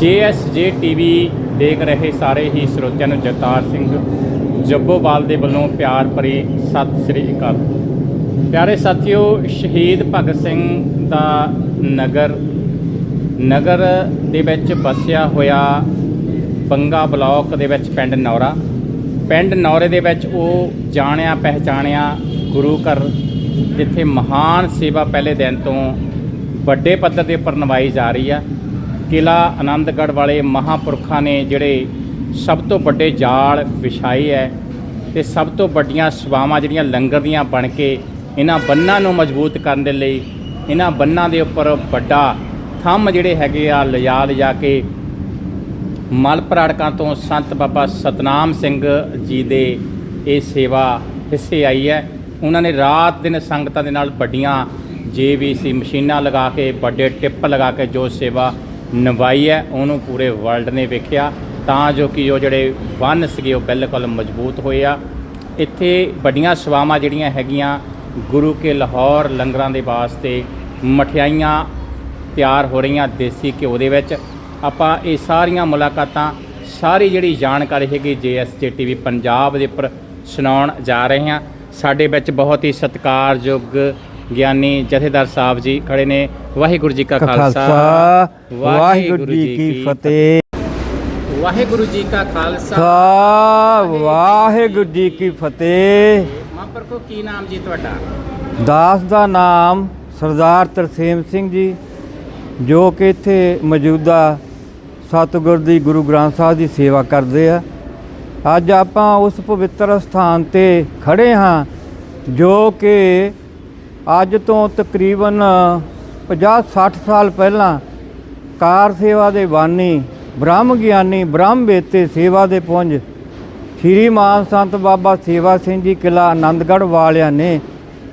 ਜੇਐਸਜੇ TV ਦੇਖ ਰਹੇ ਸਾਰੇ ਹੀ ਸਰੋਤਿਆਂ ਨੂੰ ਜਗਤਾਰ ਸਿੰਘ ਜੱਬੋਵਾਲ ਦੇ ਵੱਲੋਂ ਪਿਆਰ ਭਰੀ ਸਤਿ ਸ੍ਰੀ ਅਕਾਲ। ਪਿਆਰੇ ਸਾਥੀਓ, ਸ਼ਹੀਦ ਭਗਤ ਸਿੰਘ ਦਾ ਨਗਰ ਨਗਰ ਦੇ ਵਿੱਚ ਵਸਿਆ ਹੋਇਆ ਬੰਗਾ ਬਲਾਕ ਦੇ ਵਿੱਚ ਪਿੰਡ ਨੌਰਾ। ਪਿੰਡ ਨੌਰੇ ਦੇ ਵਿੱਚ ਉਹ ਜਾਣਿਆ, ਪਹਿਚਾਣਿਆ ਗੁਰੂ ਘਰ, ਜਿੱਥੇ ਮਹਾਨ ਸੇਵਾ ਪਹਿਲੇ ਦਿਨ ਤੋਂ ਵੱਡੇ ਪੱਧਰ ਦੇ ਉੱਪਰ ਨਿਭਾਈ ਜਾ ਰਹੀ ਆ। ਕਿਲਾ ਆਨੰਦਗੜ੍ਹ ਵਾਲੇ ਮਹਾਪੁਰਖਾਂ ਨੇ ਜਿਹੜੇ ਸਭ ਤੋਂ ਵੱਡੇ ਜਾਲ ਵਿਛਾਏ ਹੈ ਤੇ ਸਭ ਤੋਂ ਵੱਡੀਆਂ ਸੇਵਾਵਾਂ ਜਿਹੜੀਆਂ ਲੰਗਰ ਦੀਆਂ ਬਣ ਕੇ ਇਹਨਾਂ ਬੰਨਾਂ ਨੂੰ ਮਜ਼ਬੂਤ ਕਰਨ ਦੇ ਲਈ ਇਹਨਾਂ ਬੰਨਾਂ ਦੇ ਉੱਪਰ ਵੱਡਾ ਥੰਮ ਜਿਹੜੇ ਹੈਗੇ ਆ ਲਿਜਾ ਲਿਜਾ ਕੇ ਮਲ ਪਰਾੜਕਾਂ ਤੋਂ ਸੰਤ ਬਾਬਾ ਸਤਨਾਮ ਸਿੰਘ ਜੀ ਦੇ ਇਹ ਸੇਵਾ ਹਿੱਸੇ ਆਈ ਹੈ ਉਹਨਾਂ ਨੇ ਰਾਤ ਦਿਨ ਸੰਗਤਾਂ ਦੇ ਨਾਲ ਵੱਡੀਆਂ ਜੀਵੀਸੀ ਮਸ਼ੀਨਾਂ ਲਗਾ ਕੇ, ਵੱਡੇ ਟਿੱਪ ਲਗਾ ਕੇ ਜੋ ਸੇਵਾ ਨਵਾਈ ਹੈ, ਉਹਨੂੰ ਪੂਰੇ ਵਰਲਡ ਨੇ ਵੇਖਿਆ। ਤਾਂ ਜੋ ਕਿ ਉਹ ਜਿਹੜੇ ਵੰਨ ਸੀਗੇ, ਉਹ ਬਿਲਕੁਲ ਮਜ਼ਬੂਤ ਹੋਏ ਆ। ਇੱਥੇ ਵੱਡੀਆਂ ਸੇਵਾਵਾਂ ਜਿਹੜੀਆਂ ਹੈਗੀਆਂ, ਗੁਰੂ ਕੇ ਲਾਹੌਰ ਲੰਗਰਾਂ ਦੇ ਵਾਸਤੇ ਮਠਿਆਈਆਂ ਤਿਆਰ ਹੋ ਰਹੀਆਂ ਦੇਸੀ ਘਿਓ ਦੇ ਵਿੱਚ। ਆਪਾਂ ਇਹ ਸਾਰੀਆਂ ਮੁਲਾਕਾਤਾਂ, ਸਾਰੀ ਜਿਹੜੀ ਜਾਣਕਾਰੀ ਹੈਗੀ ਜੇਐਸਜੇ ਟੀਵੀ ਪੰਜਾਬ ਦੇ ਉੱਪਰ ਸੁਣਾਉਣ ਜਾ ਰਹੇ ਹਾਂ। ਸਾਡੇ ਵਿੱਚ ਬਹੁਤ ਹੀ ਸਤਿਕਾਰਯੋਗ ਗਿਆਨੀ ਜਥੇਦਾਰ ਸਾਹਿਬ ਜੀ ਖੜੇ ਨੇ। ਵਾਹਿਗੁਰੂ ਜੀ ਕਾ ਖਾਲਸਾ। ਵਾਹਿਗੁਰੂ ਜੀ ਕੀ ਫਤਿਹ। ਵਾਹਿਗੁਰੂ ਜੀ ਕਾ ਖਾਲਸਾ। ਵਾਹਿਗੁਰੂ ਜੀ ਕੀ ਫਤਿਹ। ਮਹਾਂਪੁਰਖੋ ਕੀ ਨਾਮ ਜੀ ਤੁਹਾਡਾ? ਦਾਸ ਦਾ ਨਾਮ ਸਰਦਾਰ ਤਰਸੇਮ ਸਿੰਘ ਜੀ ਜੋ ਕਿ ਇੱਥੇ ਮੌਜੂਦਾ ਸਤਿਗੁਰ ਦੀ ਗੁਰੂ ਗ੍ਰੰਥ ਸਾਹਿਬ ਦੀ ਸੇਵਾ ਕਰਦੇ ਆ। ਅੱਜ ਆਪਾਂ ਉਸ ਪਵਿੱਤਰ ਸਥਾਨ ਤੇ ਖੜੇ ਹਾਂ ਜੋ ਕਿ ਅੱਜ ਤੋਂ ਤਕਰੀਬਨ 50-60 ਸਾਲ ਪਹਿਲਾਂ ਕਾਰ ਸੇਵਾ ਦੇ ਬਾਨੀ, ਬ੍ਰਹਮ ਗਿਆਨੀ, ਬ੍ਰਹਮ ਵੇਤੇ ਸੇਵਾ ਦੇ ਪੁੰਜ ਸ਼੍ਰੀ ਮਾਨ ਸੰਤ ਬਾਬਾ ਸੇਵਾ ਸਿੰਘ ਜੀ ਕਿਲਾ ਆਨੰਦਗੜ੍ਹ ਵਾਲਿਆਂ ਨੇ,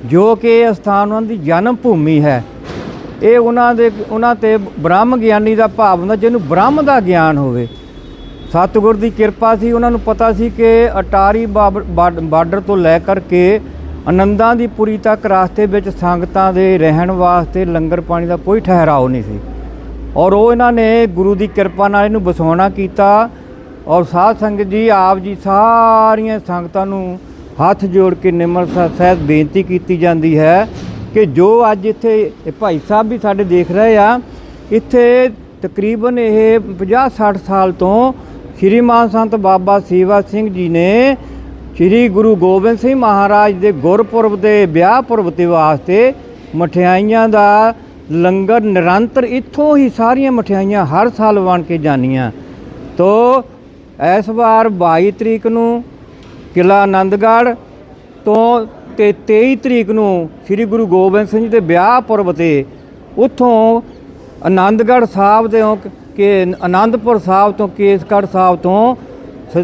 ਜੋ ਕਿ ਇਹ ਸਥਾਨ ਉਹਨਾਂ ਦੀ ਜਨਮ ਭੂਮੀ ਹੈ। ਇਹ ਉਹਨਾਂ ਦੇ, ਉਹਨਾਂ ਤੇ ਬ੍ਰਹਮ ਗਿਆਨੀ ਦਾ ਭਾਵ ਹੁੰਦਾ ਜਿਹਨੂੰ ਬ੍ਰਹਮ ਦਾ ਗਿਆਨ ਹੋਵੇ। ਸਤਿਗੁਰ ਦੀ ਕਿਰਪਾ ਸੀ, ਉਹਨਾਂ ਨੂੰ ਪਤਾ ਸੀ ਕਿ ਅਟਾਰੀ ਬਾਬ- ਬਾਡ- ਬਾਰਡਰ ਤੋਂ ਲੈ ਕਰਕੇ ਆਨੰਦਾਂ ਦੀ ਪੁਰੀ ਤੱਕ ਰਾਸਤੇ ਵਿੱਚ ਸੰਗਤਾਂ ਦੇ ਰਹਿਣ ਵਾਸਤੇ ਲੰਗਰ ਪਾਣੀ ਦਾ ਕੋਈ ਠਹਿਰਾਓ ਨਹੀਂ ਸੀ। ਔਰ ਉਹ ਇਹਨਾਂ ਨੇ ਗੁਰੂ ਦੀ ਕਿਰਪਾ ਨਾਲ ਇਹਨੂੰ ਵਸਾਉਣਾ ਕੀਤਾ ਔਰ ਸਾਧ ਸੰਗਤ ਜੀ, ਆਪ ਜੀ ਸਾਰੀਆਂ ਸੰਗਤਾਂ ਨੂੰ ਹੱਥ ਜੋੜ ਕੇ ਨਿਮਰ ਸਾਹਿਬ ਬੇਨਤੀ ਕੀਤੀ ਜਾਂਦੀ ਹੈ ਕਿ ਜੋ ਅੱਜ ਇੱਥੇ ਭਾਈ ਸਾਹਿਬ ਵੀ ਸਾਡੇ ਦੇਖ ਰਹੇ ਆ, ਇੱਥੇ ਤਕਰੀਬਨ ਇਹ 50 60 ਸਾਲ ਤੋਂ ਸ਼੍ਰੀ ਮਾਨ ਸੰਤ ਬਾਬਾ ਸੇਵਾ ਸਿੰਘ ਜੀ ਨੇ ਸ਼੍ਰੀ ਗੁਰੂ ਗੋਬਿੰਦ ਸਿੰਘ ਮਹਾਰਾਜ ਦੇ ਗੁਰਪੁਰਬ ਦੇ ਵਿਆਹ ਪੁਰਬ ਦੇ ਵਾਸਤੇ ਮਠਿਆਈਆਂ ਦਾ ਲੰਗਰ ਨਿਰੰਤਰ ਇੱਥੋਂ ਹੀ ਸਾਰੀਆਂ ਮਠਿਆਈਆਂ ਹਰ ਸਾਲ ਬਣ ਕੇ ਜਾਣੀਆਂ ਤੋ ਇਸ ਵਾਰ 22 ਤਰੀਕ ਨੂੰ ਕਿਲਾ ਆਨੰਦਗੜ੍ਹ ਤੋਂ ਤੇ 23 ਤਰੀਕ ਨੂੰ ਸ੍ਰੀ ਗੁਰੂ ਗੋਬਿੰਦ ਸਿੰਘ ਜੀ ਦੇ ਵਿਆਹ ਪੁਰਬ ਤੇ ਉੱਥੋਂ ਆਨੰਦਗੜ੍ਹ ਸਾਹਿਬ ਦੇ ਕਿ ਆਨੰਦਪੁਰ ਸਾਹਿਬ ਤੋਂ ਕੇਸਗੜ੍ਹ ਸਾਹਿਬ ਤੋਂ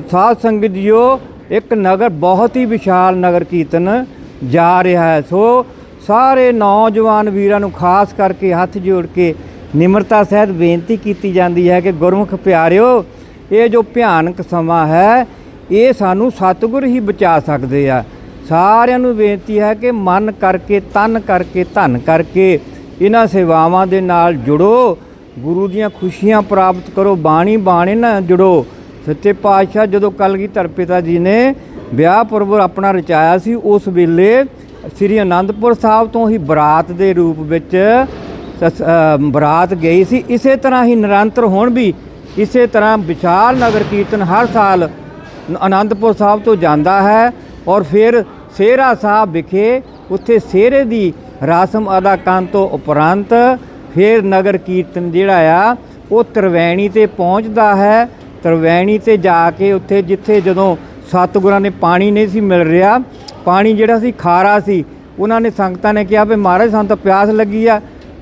ਸਾਧ ਸੰਗਤ ਜੀਓ ਇੱਕ ਨਗਰ ਬਹੁਤ ਹੀ ਵਿਸ਼ਾਲ ਨਗਰ ਕੀਰਤਨ ਜਾ ਰਿਹਾ ਹੈ। ਸੋ ਸਾਰੇ ਨੌਜਵਾਨ ਵੀਰਾਂ ਨੂੰ ਖਾਸ ਕਰਕੇ ਹੱਥ ਜੋੜ ਕੇ ਨਿਮਰਤਾ ਸਹਿਤ ਬੇਨਤੀ ਕੀਤੀ ਜਾਂਦੀ ਹੈ ਕਿ ਗੁਰਮੁਖ ਪਿਆਰਿਓ, ਇਹ ਜੋ ਭਿਆਨਕ ਸਮਾਂ ਹੈ, ਇਹ ਸਾਨੂੰ ਸਤਿਗੁਰ ਹੀ ਬਚਾ ਸਕਦੇ ਆ। ਸਾਰਿਆਂ ਨੂੰ ਬੇਨਤੀ ਹੈ ਕਿ ਮਨ ਕਰਕੇ, ਤਨ ਕਰਕੇ, ਧਨ ਕਰਕੇ ਇਹਨਾਂ ਸੇਵਾਵਾਂ ਦੇ ਨਾਲ ਜੁੜੋ। ਗੁਰੂ ਦੀਆਂ ਖੁਸ਼ੀਆਂ ਪ੍ਰਾਪਤ ਕਰੋ, ਬਾਣੀ ਬਾਣੇ ਨਾਲ ਜੁੜੋ। ਸੱਚੇ ਪਾਤਸ਼ਾਹ ਜਦੋਂ ਕਲਗੀਧਰ ਪਿਤਾ ਜੀ ਨੇ ਵਿਆਹ ਪੁਰਬ ਆਪਣਾ ਰਚਾਇਆ ਸੀ, ਉਸ ਵੇਲੇ ਸ੍ਰੀ ਅਨੰਦਪੁਰ ਸਾਹਿਬ ਤੋਂ ਹੀ ਬਰਾਤ ਦੇ ਰੂਪ ਵਿੱਚ ਬਰਾਤ ਗਈ ਸੀ। ਇਸੇ ਤਰ੍ਹਾਂ ਹੀ ਨਿਰੰਤਰ ਹੁਣ ਵੀ ਇਸੇ ਤਰ੍ਹਾਂ ਵਿਸ਼ਾਲ ਨਗਰ ਕੀਰਤਨ ਹਰ ਸਾਲ ਅਨੰਦਪੁਰ ਸਾਹਿਬ ਤੋਂ ਜਾਂਦਾ ਹੈ ਔਰ ਫਿਰ ਸੇਰਾ ਸਾਹਿਬ ਵਿਖੇ ਉੱਥੇ ਸੇਰੇ ਦੀ ਰਸਮ ਅਦਾ ਕਰਨ ਤੋਂ ਉਪਰੰਤ ਫਿਰ ਨਗਰ ਕੀਰਤਨ ਜਿਹੜਾ ਆ, ਉਹ ਤਰਵੈਣੀ ਤੇ ਪਹੁੰਚਦਾ ਹੈ। ਤਰਵੈਣੀ ਤੇ ਜਾ ਕੇ ਉੱਥੇ ਜਿੱਥੇ ਜਦੋਂ ਸਤਿਗੁਰਾਂ ਨੇ ਪਾਣੀ ਨਹੀਂ ਸੀ ਮਿਲ ਰਿਹਾ, ਪਾਣੀ ਜਿਹੜਾ ਸੀ ਖਾਰਾ ਸੀ, ਉਹਨਾਂ ਨੇ ਸੰਗਤਾਂ ਨੇ ਕਿਹਾ ਵੀ ਮਹਾਰਾਜ ਸਾਨੂੰ ਤਾਂ ਪਿਆਸ ਲੱਗੀ ਆ।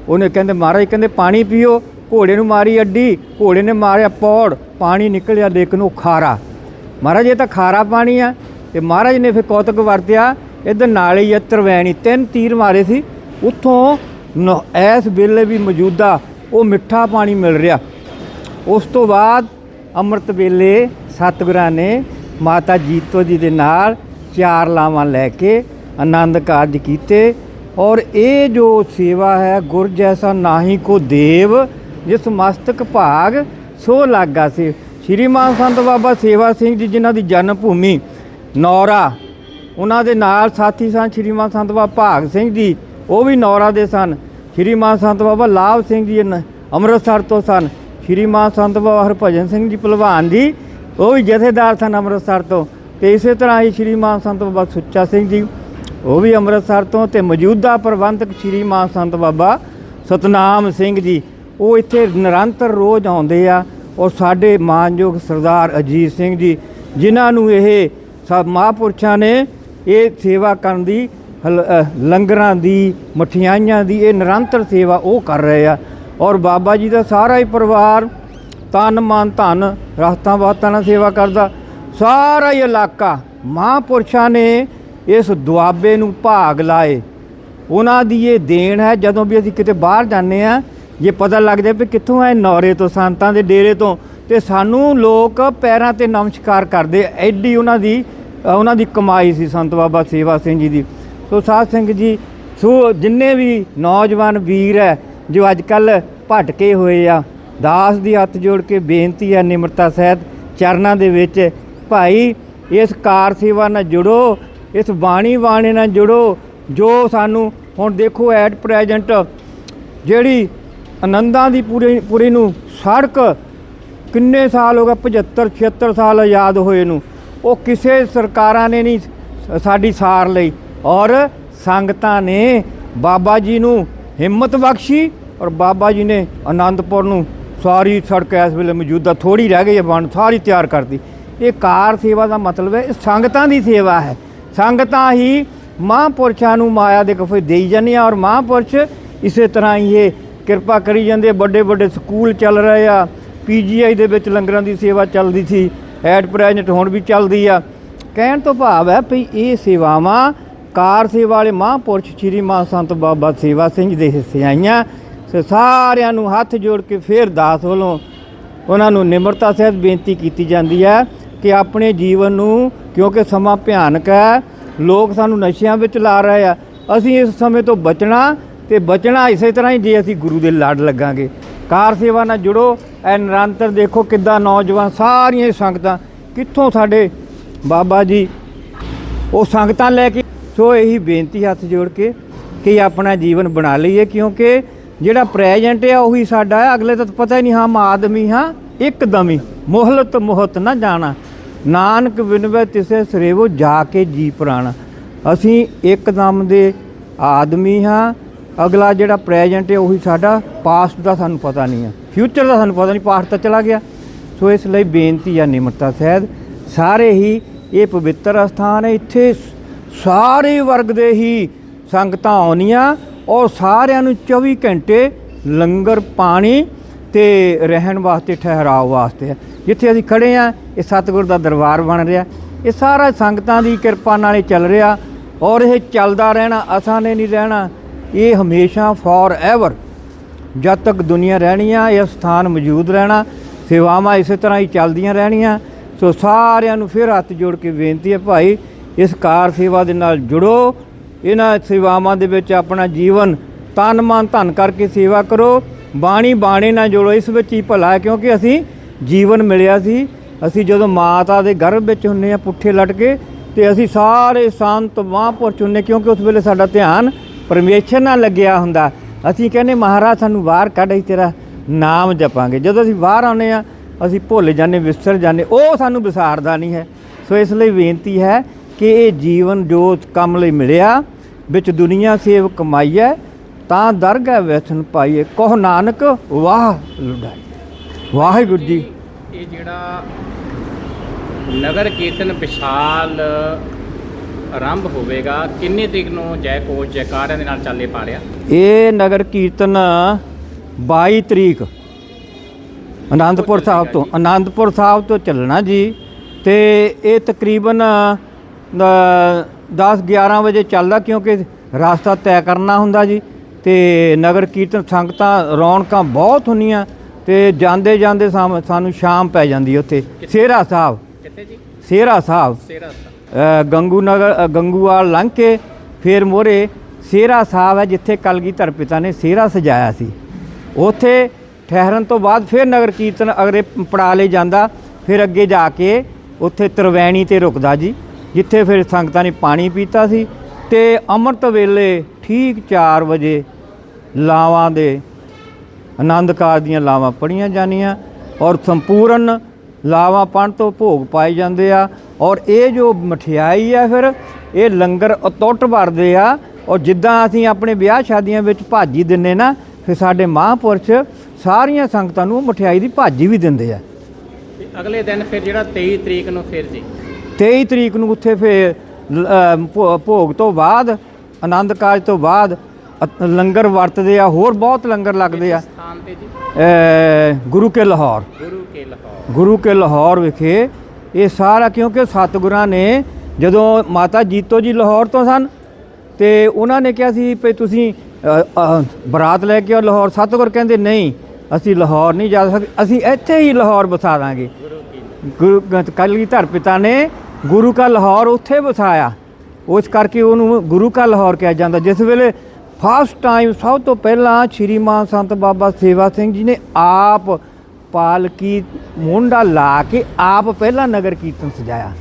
ਉਹਨੇ ਕਹਿੰਦੇ, ਮਹਾਰਾਜ ਕਹਿੰਦੇ, ਪਾਣੀ ਪੀਓ, ਘੋੜੇ ਨੂੰ ਮਾਰੀ ਅੱਡੀ, ਘੋੜੇ ਨੇ ਮਾਰਿਆ ਪੌੜ, ਪਾਣੀ ਨਿਕਲਿਆ ਲੇਕਿਨ ਉਹ ਖਾਰਾ। ਮਹਾਰਾਜ, ਇਹ ਤਾਂ ਖਾਰਾ ਪਾਣੀ ਆ। ਤੇ ਮਹਾਰਾਜ ਨੇ ਫਿਰ ਕੌਤਕ ਵਰਤਿਆ, ਇਧਰ ਨਾਲੇ ਹੀ ਆ ਤਰਵੈਣੀ, ਤਿੰਨ ਤੀਰ ਮਾਰੇ ਸੀ। ਉੱਥੋਂ ਨ- ਇਸ ਵੇਲੇ ਵੀ ਮੌਜੂਦਾ ਉਹ ਮਿੱਠਾ ਪਾਣੀ ਮਿਲ ਰਿਹਾ। ਉਸ ਤੋਂ ਬਾਅਦ ਅੰਮ੍ਰਿਤ ਵੇਲੇ ਸਤਿਗੁਰਾਂ ਨੇ ਮਾਤਾ ਜੀਤੋ ਜੀ ਦੇ ਨਾਲ ਚਾਰ ਲਾਵਾਂ ਲੈ ਕੇ ਆਨੰਦ ਕਾਰਜ ਕੀਤੇ ਔਰ ਇਹ ਜੋ ਸੇਵਾ ਹੈ, ਗੁਰ ਜੈਸਾ ਨਾਹੀ ਕੋ ਦੇਵ, ਜਿਸ ਮਸਤਕ ਭਾਗ ਸੋ ਲਾਗਾ ਸੀ। ਸ਼੍ਰੀ ਮਾਨ ਸੰਤ ਬਾਬਾ ਸੇਵਾ ਸਿੰਘ ਜੀ ਜਿਨ੍ਹਾਂ ਦੀ ਜਨਮ ਭੂਮੀ ਨੌਰਾ, ਉਹਨਾਂ ਦੇ ਨਾਲ ਸਾਥੀ ਸਨ ਸ਼੍ਰੀ ਮਾਨ ਸੰਤ ਬਾਬਾ ਭਾਗ ਸਿੰਘ ਜੀ, ਉਹ ਵੀ ਨੌਰਾ ਦੇ ਸਨ। ਸ਼੍ਰੀ ਮਾਨ ਸੰਤ ਬਾਬਾ ਲਾਭ ਸਿੰਘ ਜੀ ਅੰਮ੍ਰਿਤਸਰ ਤੋਂ ਸਨ। ਸ਼੍ਰੀ ਮਾਨ ਸੰਤ ਬਾਬਾ ਹਰਭਜਨ ਸਿੰਘ ਜੀ ਭਲਵਾਨ ਜੀ, ਉਹ ਵੀ ਜਥੇਦਾਰ ਸਨ ਅੰਮ੍ਰਿਤਸਰ ਤੋਂ ਤੇ ਇਸੇ ਤਰ੍ਹਾਂ ਹੀ ਸ਼੍ਰੀ ਮਾਨ ਸੰਤ ਬਾਬਾ ਸੁੱਚਾ ਸਿੰਘ ਜੀ, ਉਹ ਵੀ ਅੰਮ੍ਰਿਤਸਰ ਤੋਂ ਤੇ ਮੌਜੂਦਾ ਪ੍ਰਬੰਧਕ ਸ਼੍ਰੀ ਮਾਨ ਸੰਤ ਬਾਬਾ ਸਤਨਾਮ ਸਿੰਘ ਜੀ, ਉਹ ਇੱਥੇ ਨਿਰੰਤਰ ਰੋਜ਼ ਆਉਂਦੇ ਆ ਔਰ ਸਾਡੇ ਮਾਨਯੋਗ ਸਰਦਾਰ ਅਜੀਤ ਸਿੰਘ ਜੀ, ਜਿਨ੍ਹਾਂ ਨੂੰ ਇਹ ਸਭ ਮਹਾਂਪੁਰਸ਼ਾਂ ਨੇ ਇਹ ਸੇਵਾ ਕਰਨ ਦੀ, ਹਲ- ਲੰਗਰਾਂ ਦੀ, ਮਠਿਆਈਆਂ ਦੀ ਇਹ ਨਿਰੰਤਰ ਸੇਵਾ ਉਹ ਕਰ ਰਹੇ ਆ। ਔਰ ਬਾਬਾ ਜੀ ਦਾ ਸਾਰਾ ਹੀ ਪਰਿਵਾਰ ਤਨ ਮਨ ਧਨ ਰਸਤਾਂ ਬਾਤਾਂ ਨਾਲ ਸੇਵਾ ਕਰਦਾ। ਸਾਰਾ ਹੀ ਇਲਾਕਾ ਮਹਾਂਪੁਰਸ਼ਾਂ ਨੇ ਇਸ ਦੁਆਬੇ ਨੂੰ ਭਾਗ ਲਾਏ। ਉਹਨਾਂ ਦੀ ਇਹ ਦੇਣ ਹੈ, ਜਦੋਂ ਵੀ ਅਸੀਂ ਕਿਤੇ ਬਾਹਰ ਜਾਂਦੇ ਆ ਜੇ ਪਤਾ ਲੱਗ ਜਾਏ ਵੀ ਕਿੱਥੋਂ ਆਏ, ਨੌਰੇ ਤੋਂ, ਸੰਤਾਂ ਦੇ ਡੇਰੇ ਤੋਂ, ਤੇ ਸਾਨੂੰ ਲੋਕ ਪੈਰਾਂ ਤੇ ਨਮਸਕਾਰ ਕਰਦੇ। ਐਡੀ ਉਹਨਾਂ ਦੀ ਉਹਨਾਂ ਦੀ ਕਮਾਈ ਸੀ ਸੰਤ ਬਾਬਾ ਸੇਵਾ ਸਿੰਘ ਜੀ ਦੀ। ਸੋ ਸਾਧ ਸਿੰਘ ਜੀ, ਸੋ ਜਿੰਨੇ ਵੀ ਨੌਜਵਾਨ ਵੀਰ ਹੈ ਜੋ ਅੱਜ ਕੱਲ ਭਟਕੇ ਹੋਏ ਆ। ਦਾਸ ਦੀ ਹੱਥ ਜੋੜ ਕੇ ਬੇਨਤੀ ਆ ਨਿਮਰਤਾ ਸਹਿਤ ਚਰਨਾਂ ਦੇ ਵਿੱਚ, ਭਾਈ, ਇਸ ਕਾਰ ਸੇਵਾ ਨਾਲ ਜੁੜੋ, ਇਸ ਬਾਣੀ ਬਾਣੇ ਨਾਲ ਜੁੜੋ, ਜੋ ਸਾਨੂੰ ਹੁਣ ਦੇਖੋ ਐਟ ਪ੍ਰੈਜੈਂਟ ਜਿਹੜੀ ਆਨੰਦਾਂ ਦੀ ਪੂਰੀ ਪੂਰੀ ਨੂੰ ਸੜਕ ਕਿੰਨੇ ਸਾਲ ਹੋ ਗਏ 75 76 ਸਾਲ ਆਜ਼ਾਦ ਹੋਏ ਨੂੰ, ਉਹ ਕਿਸੇ ਸਰਕਾਰਾਂ ਨੇ ਨਹੀਂ, ਸਾਡੀ ਸਾਰ ਲਈ। ਔਰ ਸੰਗਤਾਂ ਨੇ ਬਾਬਾ ਜੀ ਨੂੰ ਹਿੰਮਤ ਬਖਸ਼ੀ ਔਰ ਬਾਬਾ ਜੀ ਨੇ ਆਨੰਦਪੁਰ ਨੂੰ ਸਾਰੀ ਸੜਕ ਇਸ ਵੇਲੇ ਮੌਜੂਦਾ ਥੋੜੀ ਰਹਿ ਗਈ ਹੈ ਬਣ ਸਾਰੀ ਤਿਆਰ ਕਰਤੀ। ਇਹ ਕਾਰ ਸੇਵਾ ਦਾ ਮਤਲਬ ਹੈ, ਇਹ ਸੰਗਤਾਂ ਦੀ ਸੇਵਾ ਹੈ। ਸੰਗਤਾਂ ਹੀ ਮਹਾਂਪੁਰਸ਼ਾਂ ਨੂੰ ਮਾਇਆ ਦੇ ਕਫੇ ਦੇਈ ਜਾਂਦੀਆਂ ਔਰ ਮਹਾਂਪੁਰਸ਼ ਇਸੇ ਤਰ੍ਹਾਂ ਹੀ ਇਹ ਕਿਰਪਾ ਕਰੀ ਜਾਂਦੇ ਵੱਡੇ ਵੱਡੇ ਸਕੂਲ ਚੱਲ ਰਹੇ ਆ ਪੀਜੀਆਈ ਦੇ ਵਿੱਚ ਲੰਗਰਾਂ ਦੀ ਸੇਵਾ ਚੱਲਦੀ ਸੀ, ਐਟ ਪ੍ਰੈਜ਼ੈਂਟ ਹੁਣ ਵੀ ਚੱਲਦੀ ਆ। ਕਹਿਣ ਤੋਂ ਭਾਵ ਹੈ ਵੀ ਇਹ ਸੇਵਾਵਾਂ ਕਾਰ ਸੇਵਾ ਵਾਲੇ ਮਹਾਂਪੁਰਸ਼ ਸ਼੍ਰੀ ਮਾਨ ਸੰਤ ਬਾਬਾ ਸੇਵਾ ਸਿੰਘ ਦੇ ਹਿੱਸੇ ਆਈਆਂ। ਸੋ ਸਾਰਿਆਂ ਨੂੰ ਹੱਥ ਜੋੜ ਕੇ ਫੇਰ ਦਾਸ ਵੱਲੋਂ ਉਹਨਾਂ ਨੂੰ ਨਿਮਰਤਾ ਸਹਿਤ ਬੇਨਤੀ ਕੀਤੀ ਜਾਂਦੀ ਹੈ ਕਿ ਆਪਣੇ ਜੀਵਨ ਨੂੰ, ਕਿਉਂਕਿ ਸਮਾਂ ਭਿਆਨਕ ਹੈ, ਲੋਕ ਸਾਨੂੰ ਨਸ਼ਿਆਂ ਵਿੱਚ ਲਾ ਰਹੇ ਆ। ਅਸੀਂ ਇਸ ਸਮੇਂ ਤੋਂ ਬਚਣਾ ਤੇ ਬਚਣਾ ਇਸੇ ਤਰ੍ਹਾਂ ਹੀ ਜੇ ਅਸੀਂ ਗੁਰੂ ਦੇ ਲੜ ਲੱਗਾਂਗੇ। ਕਾਰ ਸੇਵਾ ਨਾਲ ਜੁੜੋ ਐ ਨਿਰੰਤਰ ਦੇਖੋ ਕਿੱਦਾਂ ਨੌਜਵਾਨ ਸਾਰੀਆਂ ਹੀ ਸੰਗਤਾਂ ਕਿੱਥੋਂ ਸਾਡੇ ਬਾਬਾ ਜੀ, ਉਹ ਸੰਗਤਾਂ ਲੈ ਕੇ ਸੋ ਇਹੀ ਬੇਨਤੀ ਹੱਥ ਜੋੜ ਕੇ ਕਿ ਆਪਣਾ ਜੀਵਨ ਬਣਾ ਲਈਏ, ਕਿਉਂਕਿ ਜਿਹੜਾ ਪ੍ਰੈਜੈਂਟ ਹੈ ਉਹੀ ਸਾਡਾ ਹੈ। ਅਗਲੇ ਤਾਂ ਪਤਾ ਹੀ ਨਹੀਂ ਹਮ ਆਦਮੀ ਹਾਂ, ਇੱਕਦਮ ਹੀ। ਮੁਹਲਤ ਮੁਹਤ ਨਾ ਜਾਣਾ। ਨਾਨਕ ਵਿਨਵੇ ਤਿਸੇ ਸਰੇਵੋ, ਜਾ ਕੇ ਜੀ ਪ੍ਰਾਣ। ਅਸੀਂ ਇੱਕਦਮ ਦੇ ਆਦਮੀ ਹਾਂ। ਅਗਲਾ ਜਿਹੜਾ ਪ੍ਰੈਜੈਂਟ ਹੈ ਉਹੀ ਸਾਡਾ ਪਾਸਟ ਦਾ ਸਾਨੂੰ ਪਤਾ ਨਹੀਂ ਹੈ ਫਿਊਚਰ ਦਾ ਸਾਨੂੰ ਪਤਾ ਨਹੀਂ ਪਾਸਟ ਤਾਂ ਚਲਾ ਗਿਆ। ਸੋ ਇਸ ਲਈ ਬੇਨਤੀ ਆ ਨਿਮਰਤਾ ਸਹਿਤ, ਸਾਰੇ ਹੀ ਇਹ ਪਵਿੱਤਰ ਅਸਥਾਨ ਹੈ ਇੱਥੇ ਸਾਰੇ ਵਰਗ ਦੇ ਹੀ ਸੰਗਤਾਂ ਆਉਣੀਆਂ ਔਰ ਸਾਰਿਆਂ ਨੂੰ 24 ਘੰਟੇ ਲੰਗਰ ਪਾਣੀ ਤੇ ਰਹਿਣ ਵਾਸਤੇ ਠਹਿਰਾਓ ਵਾਸਤੇ ਜਿੱਥੇ ਅਸੀਂ ਖੜੇ ਆ ਇਹ ਸਤਿਗੁਰ ਦਾ ਦਰਬਾਰ ਬਣ ਰਿਹਾ। ਇਹ ਸਾਰਾ ਸੰਗਤਾਂ ਦੀ ਕਿਰਪਾ ਨਾਲ ਹੀ ਚੱਲ ਰਿਹਾ ਔਰ ਇਹ ਚੱਲਦਾ ਰਹਿਣਾ, ਅਸਾਂ ਨੇ ਨਹੀਂ ਰਹਿਣਾ। ਇਹ ਹਮੇਸ਼ਾ ਫੋਰ ਐਵਰ। ਜਦ ਤੱਕ ਦੁਨੀਆ ਰਹਿਣੀ ਆ ਇਹ ਸਥਾਨ ਮੌਜੂਦ ਰਹਿਣਾ। ਸੇਵਾਵਾਂ ਇਸੇ ਤਰ੍ਹਾਂ ਹੀ ਚੱਲਦੀਆਂ ਰਹਿਣੀਆਂ। ਸੋ ਸਾਰਿਆਂ ਨੂੰ ਫਿਰ ਹੱਥ ਜੋੜ ਕੇ ਬੇਨਤੀ ਹੈ, ਭਾਈ ਇਸ ਕਾਰ ਸੇਵਾ ਦੇ ਨਾਲ ਜੁੜੋ। ਇਹਨਾਂ ਸੇਵਾਵਾਂ ਦੇ ਵਿੱਚ ਆਪਣਾ ਜੀਵਨ ਤਨ ਮਨ ਧਨ ਕਰਕੇ ਸੇਵਾ ਕਰੋ। ਬਾਣੀ ਬਾਣੇ ਨਾਲ ਜੁੜੋ। ਇਸ ਵਿੱਚ ਹੀ ਭਲਾ ਕਿਉਂਕਿ ਅਸੀਂ ਜੀਵਨ ਮਿਲਿਆ ਸੀ। ਅਸੀਂ ਜਦੋਂ ਮਾਤਾ ਦੇ ਗਰਭ ਵਿੱਚ ਹੁੰਨੇ ਆ ਪੁੱਠੇ ਲਟ ਕੇ ਤੇ ਅਸੀਂ ਸਾਰੇ ਸੰਤ ਮਹਾਂਪੁਰਸ਼ ਹੁੰਨੇ ਕਿਉਂਕਿ ਉਸ ਵੇਲੇ ਸਾਡਾ ਧਿਆਨ ਪਰਮੇਸ਼ਰ ਨਾਲ ਲੱਗਿਆ ਹੁੰਦਾ। ਅਸੀਂ ਕਹਿੰਦੇ, ਮਹਾਰਾਜ, ਸਾਨੂੰ ਬਾਹਰ ਕੱਢ, ਅਸੀਂ ਤੇਰਾ ਨਾਮ ਜਪਾਂਗੇ। ਜਦੋਂ ਅਸੀਂ ਬਾਹਰ ਆਉਂਦੇ ਆ ਅਸੀਂ ਭੁੱਲ ਜਾਂਦੇ, ਵਿਸਰ ਜਾਂਦੇ, ਉਹ ਸਾਨੂੰ ਵਿਸਾਰਦਾ ਨਹੀਂ ਹੈ। ਸੋ ਇਸ ਲਈ ਬੇਨਤੀ ਹੈ ਕਿ ਇਹ ਜੀਵਨ ਜੋ ਕੰਮ ਲਈ ਮਿਲਿਆ ਵਿੱਚ ਦੁਨੀਆ ਸੇਵ ਕਮਾਈਐ ਤਾਂ ਦਰਗਹਿ ਵੈਸਨ ਪਾਈਏ ਕਹੋ ਨਾਨਕ ਵਾਹ ਲੁਡਾਈ ਵਾਹਿਗੁਰੂ ਜੀ। ਇਹ ਜਿਹੜਾ ਨਗਰ ਕੀਰਤਨ ਵਿਸ਼ਾਲ ਆਰੰਭ ਹੋਵੇਗਾ ਕਿੰਨੇ ਤਰੀਕ ਨੂੰ ਜੈ ਕੋਚ ਜੈਕਾਰਿਆਂ ਦੇ ਨਾਲ ਚੱਲੇ ਪਾ ਰਿਹਾ? ਇਹ ਨਗਰ ਕੀਰਤਨ 22 ਤਰੀਕ ਆਨੰਦਪੁਰ ਸਾਹਿਬ ਤੋਂ ਆਨੰਦਪੁਰ ਸਾਹਿਬ ਤੋਂ ਚੱਲਣਾ ਜੀ ਤੇ ਇਹ ਤਕਰੀਬਨ 10 11 ਵਜੇ ਚੱਲਦਾ ਕਿਉਂਕਿ ਰਸਤਾ ਤੈਅ ਕਰਨਾ ਹੁੰਦਾ ਜੀ ਤੇ ਨਗਰ ਕੀਰਤਨ ਸੰਗਤਾਂ ਰੌਣਕਾਂ ਬਹੁਤ ਹੁੰਦੀਆਂ ਤੇ ਜਾਂਦੇ ਜਾਂਦੇ ਸਾਨੂੰ ਸ਼ਾਮ ਪੈ ਜਾਂਦੀ ਉੱਥੇ। ਸੇਰਾ ਸਾਹਿਬ। ਕਿੱਥੇ ਜੀ? ਸੇਰਾ ਸਾਹਿਬ। ਸੇਰਾ ਗੰਗੂ ਨਗਰ ਗੰਗੂਵਾਲ ਲੰਘ ਕੇ ਫਿਰ ਮੋਰੇ ਸੇਰਾ ਸਾਹਿਬ ਹੈ ਜਿੱਥੇ ਕਲਗੀਧਰ ਪਿਤਾ ਨੇ ਸੇਰਾ ਸਜਾਇਆ ਸੀ। ਉੱਥੇ ਠਹਿਰਨ ਤੋਂ ਬਾਅਦ ਫਿਰ ਨਗਰ ਕੀਰਤਨ ਅਗਰੇ ਪੜਾ ਲੈ ਜਾਂਦਾ ਫਿਰ ਅੱਗੇ ਜਾ ਕੇ ਉੱਥੇ ਤਰਵੈਣੀ ਤੇ ਰੁਕਦਾ ਜੀ। ਜਿੱਥੇ ਫਿਰ ਸੰਗਤਾਂ ਨੇ ਪਾਣੀ ਪੀਤਾ ਸੀ ਤੇ ਅੰਮ੍ਰਿਤ ਵੇਲੇ ਠੀਕ 4 ਵਜੇ ਲਾਵਾਂ ਦੇ ਆਨੰਦ ਕਾਰਜ ਦੀਆਂ ਲਾਵਾਂ ਪੜੀਆਂ ਜਾਂਦੀਆਂ ਔਰ ਸੰਪੂਰਨ ਲਾਵਾਂ ਪਣ ਤੋਂ ਭੋਗ ਪਾਏ ਜਾਂਦੇ ਆ ਔਰ ਇਹ ਜੋ ਮਠਿਆਈ ਆ ਫਿਰ, ਇਹ ਲੰਗਰ ਅਤੁੱਟ ਵਰਦੇ ਆ ਔਰ ਜਿੱਦਾਂ ਅਸੀਂ ਆਪਣੇ ਵਿਆਹ ਸ਼ਾਦੀਆਂ ਵਿੱਚ ਭਾਜੀ ਦਿੰਨੇ ਨਾ, ਫਿਰ ਸਾਡੇ ਮਹਾਂਪੁਰਸ਼ ਸਾਰੀਆਂ ਸੰਗਤਾਂ ਨੂੰ ਮਠਿਆਈ ਦੀ ਭਾਜੀ ਵੀ ਦਿੰਦੇ ਆ। ਅਗਲੇ ਦਿਨ ਫਿਰ ਜਿਹੜਾ 23 ਤਰੀਕ ਨੂੰ ਫਿਰ ਜੀ। 23 ਤਰੀਕ ਨੂੰ ਉੱਥੇ ਫਿਰ ਭੋਗ ਤੋਂ ਬਾਅਦ ਆਨੰਦ ਕਾਰਜ ਤੋਂ ਬਾਅਦ ਲੰਗਰ ਵਰਤਦੇ ਆ ਹੋਰ ਬਹੁਤ ਲੰਗਰ ਲੱਗਦੇ ਆ। ਸਥਾਨ ਤੇ ਜੀ? ਅ, ਗੁਰੂ ਕੇ ਲਾਹੌਰ। ਗੁਰੂ ਕੇ ਲਾਹੌਰ। ਗੁਰੂ ਕੇ ਲਾਹੌਰ ਵਿਖੇ ਇਹ ਸਾਰਾ ਕਿਉਂਕਿ ਸਤਿਗੁਰਾਂ ਨੇ ਜਦੋਂ ਮਾਤਾ ਜੀਤੋ ਜੀ ਲਾਹੌਰ ਤੋਂ ਸਨ ਤੇ ਉਹਨਾਂ ਨੇ ਕਿਹਾ ਸੀ ਵੀ ਤੁਸੀਂ ਬਰਾਤ ਲੈ ਕੇ ਲਾਹੌਰ। ਸਤਿਗੁਰ ਕਹਿੰਦੇ ਨਹੀਂ ਅਸੀਂ ਲਾਹੌਰ ਨਹੀਂ ਜਾ ਸਕਦੇ ਅਸੀਂ ਇੱਥੇ ਹੀ ਲਾਹੌਰ ਵਸਾ ਦਾਂਗੇ। ਗੁਰੂ ਕੀ ਗੁਰੂ ਕਲਗੀ ਧਰ ਪਿਤਾ ਨੇ ਗੁਰੂ ਕਾ ਲਾਹੌਰ ਉੱਥੇ ਵਸਾਇਆ ਉਸ ਕਰਕੇ ਉਹਨੂੰ ਗੁਰੂ ਕਾ ਲਾਹੌਰ ਕਿਹਾ ਜਾਂਦਾ। ਜਿਸ ਵੇਲੇ ਫਸਟ ਟਾਈਮ ਸਭ ਤੋਂ ਪਹਿਲਾਂ ਸ਼੍ਰੀਮਾਨ ਸੰਤ ਬਾਬਾ ਸੇਵਾ ਸਿੰਘ ਜੀ ਨੇ ਆਪ ਪਾਲਕੀ ਮੁੰਡਾ ਲਾ ਕੇ ਆਪ ਪਹਿਲਾ ਨਗਰ ਕੀਰਤਨ ਸਜਾਇਆ।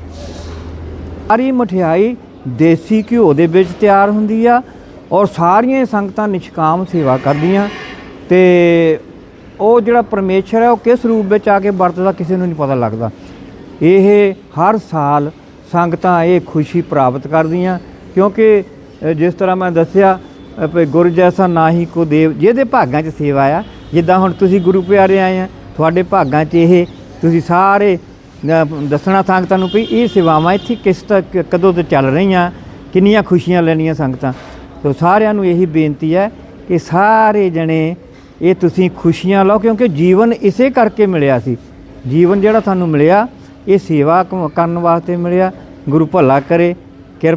ਸਾਰੀ ਮਠਿਆਈ ਦੇਸੀ ਘਿਓ ਦੇ ਵਿੱਚ ਤਿਆਰ ਹੁੰਦੀ ਆ ਔਰ ਸਾਰੀਆਂ ਸੰਗਤਾਂ ਨਿਸ਼ਕਾਮ ਸੇਵਾ ਕਰਦੀਆਂ ਤੇ ਉਹ ਜਿਹੜਾ ਪਰਮੇਸ਼ਰ ਹੈ ਉਹ ਕਿਸ ਰੂਪ ਵਿੱਚ ਆ ਕੇ ਵਰਤਦਾ ਕਿਸੇ ਨੂੰ ਨਹੀਂ ਪਤਾ ਲੱਗਦਾ। ਇਹ ਹਰ ਸਾਲ ਸੰਗਤਾਂ ਇਹ ਖੁਸ਼ੀ ਪ੍ਰਾਪਤ ਕਰਦੀਆਂ ਕਿਉਂਕਿ ਜਿਸ ਤਰ੍ਹਾਂ ਮੈਂ ਦੱਸਿਆ ਅ, ਵੀ ਗੁਰ ਜੈਸਾ ਨਾਹੀ ਕੋ ਦੇਵ ਜਿਹਦੇ ਭਾਗਾਂ 'ਚ ਸੇਵਾ ਆ ਜਿੱਦਾਂ ਹੁਣ ਤੁਸੀਂ ਗੁਰੂ ਪਿਆਰੇ ਆਏ ਆ ਤੁਹਾਡੇ ਭਾਗਾਂ 'ਚ ਇਹ ਤੁਸੀਂ ਸਾਰੇ ਦੱਸਣਾ ਸੰਗਤਾਂ ਨੂੰ ਵੀ ਇਹ ਸੇਵਾਵਾਂ ਇੱਥੇ ਕਿਸ ਤੱਕ ਕਦੋਂ ਤੋਂ ਚੱਲ ਰਹੀਆਂ ਕਿੰਨੀਆਂ ਖੁਸ਼ੀਆਂ ਲੈਣੀਆਂ ਸੰਗਤਾਂ। ਸੋ ਸਾਰਿਆਂ ਨੂੰ ਇਹੀ ਬੇਨਤੀ ਹੈ ਕਿ ਸਾਰੇ ਜਣੇ ਇਹ ਤੁਸੀਂ ਖੁਸ਼ੀਆਂ ਲਓ ਕਿਉਂਕਿ ਜੀਵਨ ਇਸੇ ਕਰਕੇ ਮਿਲਿਆ ਸੀ। ਜੀਵਨ ਜਿਹੜਾ ਸਾਨੂੰ ਮਿਲਿਆ ਇਹ ਸੇਵਾ ਕ- ਕਰਨ ਵਾਸਤੇ ਮਿਲਿਆ ਗੁਰੂ ਭਲਾ ਕਰੇ।